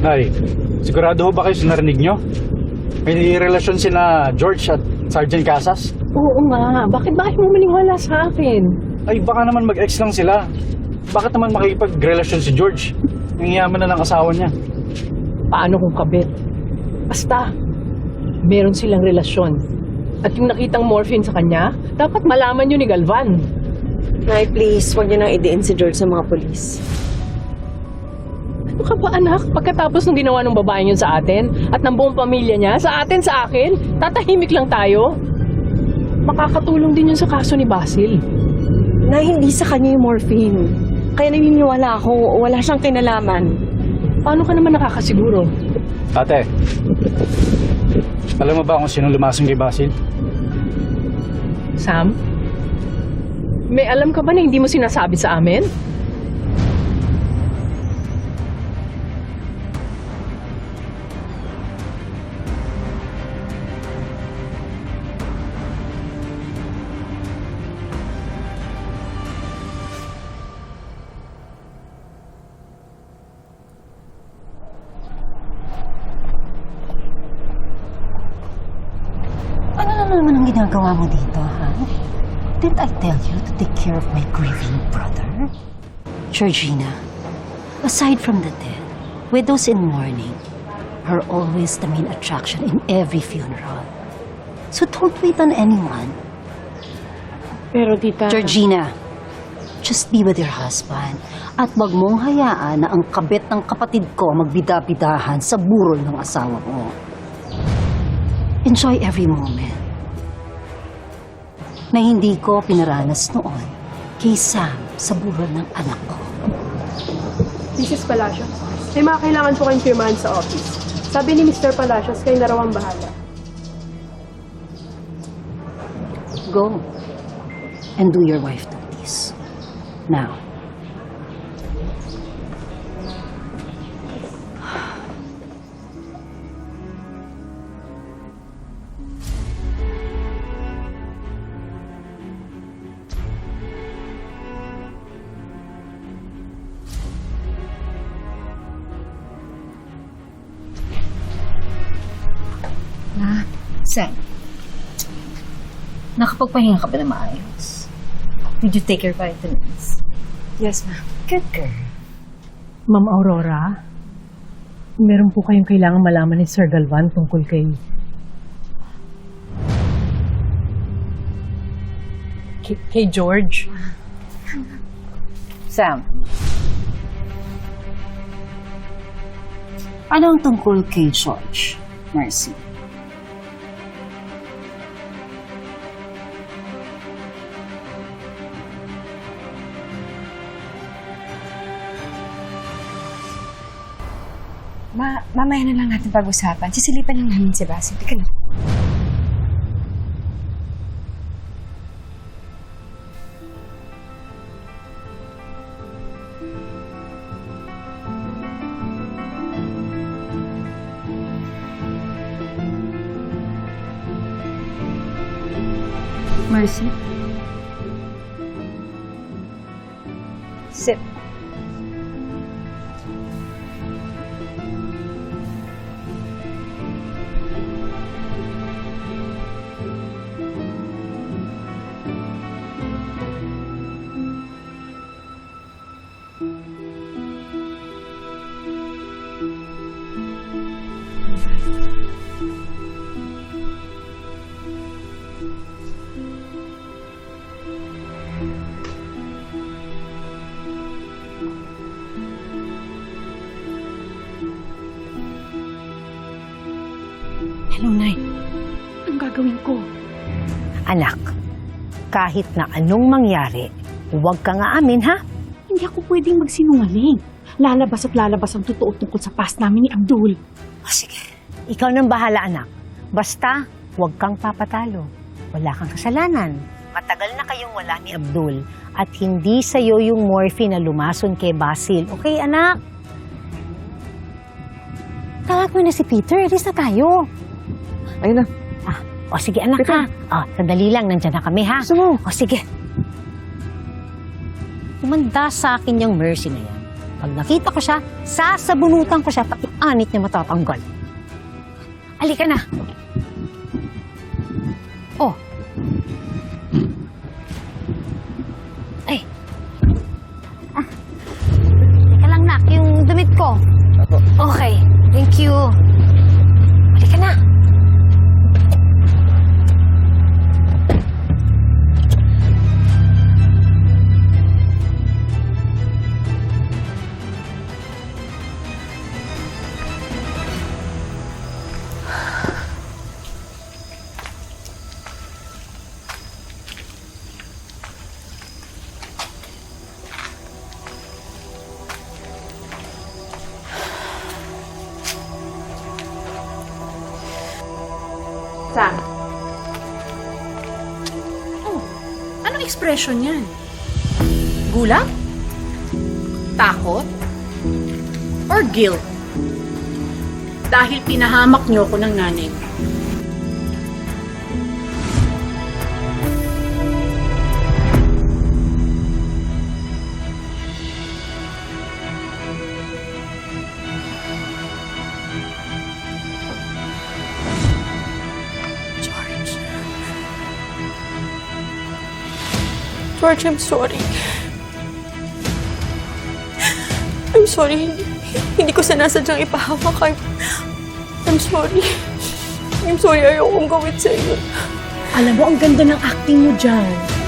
Nay, sigurado ho ba kayo sa narinig nyo? May relasyon sina George at Sergeant Casas? Oo nga. Bakit bakit mo maniwala sa akin? Ay, baka naman mag-ex lang sila. Bakit naman makikipag-relasyon si George? Ang yaman na ng asawa niya. Paano kung kabit? Basta, meron silang relasyon. At yung nakitang morphine sa kanya, dapat malaman yun ni Galvan. Nay, please, huwag niyo nang idiin si George sa mga polis. Ano ka ba anak? Pagkatapos ng ginawa ng babaeng yun sa atin at ng buong pamilya niya, sa atin, sa akin, tatahimik lang tayo. Makakatulong din yun sa kaso ni Basil. Nay, hindi sa kanya yung morphine. Kaya naniniwala ako, wala siyang kinalaman. Paano ka naman nakakasiguro? Ate, alam mo ba kung sino lumasong kay Basil? Sam? May alam ka ba na hindi mo sinasabi sa amin? Ginagawa mo dito, ha? Didn't I tell you to take care of my grieving brother? Georgina, aside from the dead, widows in mourning are always the main attraction in every funeral. So don't wait on anyone. Pero tita... Georgina, just be with your husband at wag mong hayaan na ang kabit ng kapatid ko magbidabidahan sa burol ng asawa mo. Enjoy every moment na hindi ko pinaranas noon kay Sam sa burol ng anak ko. Mrs. Palacios, may mga kailangan po kayong firmahan sa office. Sabi ni Mr. Palacios, kayo na raw ang bahala. Go and do your wife duties. Now, Sam, nakapagpahinga ka ba na maayos? Did you take your vitamins? Yes, ma'am. Good girl. Ma'am Aurora, meron po kayong kailangan malaman ni Sir Galvan tungkol kay... Kay, kay George. Sam, ano ang tungkol kay George, Mercy? Ma, mamaya na lang natin pag-usapan. Sisilipan lang namin si Basil. Teka lang. Mercy? Sit. Nay. Anong gagawin ko? Anak, kahit na anong mangyari, huwag kang aamin, ha? Hindi ako pwedeng magsinungaling. Lalabas at lalabas ang totoo tungkol sa past namin ni Abdul. O sige, ikaw nang bahala, anak. Basta, huwag kang papatalo. Wala kang kasalanan. Matagal na kayong wala ni Abdul at hindi sa'yo yung morphine na lumason kay Basil. Okay, anak? Tawag mo na si Peter. Alis na tayo. Ayun na. Ah, o sige, anak, Teka. ha? O, sandali lang. Nandyan na kami, ha? Gusto mo? O sige. Umanda sa akin yung mercy na yan. Pag nakita ko siya, sasabunutan ko siya, pati anit niya matatanggal. Alika na. Oh. Ay. Ah. Teka lang, nak. Yung damit ko. Okay. Thank you. Anong expression yan? Gulat? Takot? Or guilt? Dahil pinahamak niyo ko ng nanay ko. George, I'm sorry. I'm sorry. Hindi, ko sinasadyang ipahamak ka. I'm sorry. I'm sorry. Ayokong gawin sa'yo. Alam mo, ang ganda ng acting mo dyan.